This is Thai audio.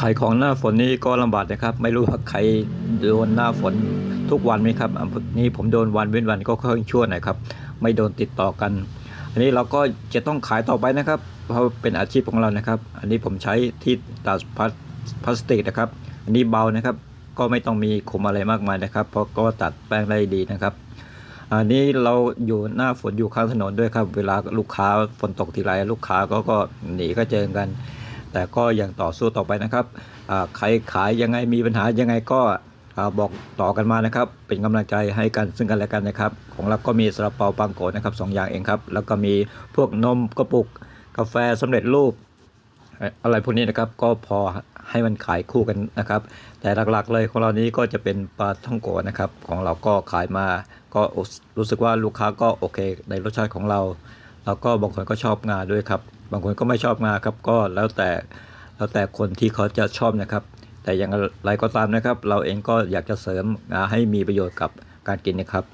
ขายของหน้าฝนนี่ก็ลำบากนะครับ ไม่รู้ว่าใครโดนหน้าฝนทุกวันไหมครับอันนี้ผมโดนวันเว้นวันก็ค่อยชั่วหน่อยครับ ไม่โดนติดต่อกัน อันนี้เราก็จะต้องขายต่อไปนะครับ เพราะเป็นอาชีพของเรานะครับ อันนี้ผมใช้ที่ตัดพลาสพลาสติกนะครับ อันนี้เบานะครับ ก็ไม่ต้องมีขมอะไรมากมายนะครับ เพราะก็ตัดแป้งได้ดีนะครับ อันนี้เราอยู่หน้าฝนอยู่ข้างถนนด้วยครับ เวลาลูกค้าฝนตกทีไรลูกค้าก็ก็หนีก็เจอกัน แต่ก็ยังต่อสู้ต่อไปนะครับอ่าใครขายยังไงมีปัญหายังไงก็บอกต่อกันมานะครับ เป็นกำลังใจให้กันซึ่งกันและกันนะครับ ของเราก็มีซาลาเปาปังโกนะครับสองอย่างเองครับ แล้วก็มีพวกนมกระปุกกาแฟสำเร็จรูปอะไรพวกนี้นะครับก็พอให้มันขายคู่กันนะครับ แต่หลักๆเลยของเรานี้ก็จะเป็นปลาท่องโกะนะครับ ของเราก็ขายมาก็รู้สึกว่าลูกค้าก็โอเค ในรสชาติของเรา แล้วก็บางคนก็ชอบงาด้วยครับ บางคนก็ไม่ชอบงาครับ ก็แล้วแต่แล้วแต่คนที่เขาจะชอบนะครับ แต่อย่างไรก็ตามนะครับ เราเองก็อยากจะเสริมงาให้มีประโยชน์กับการกินนะครับ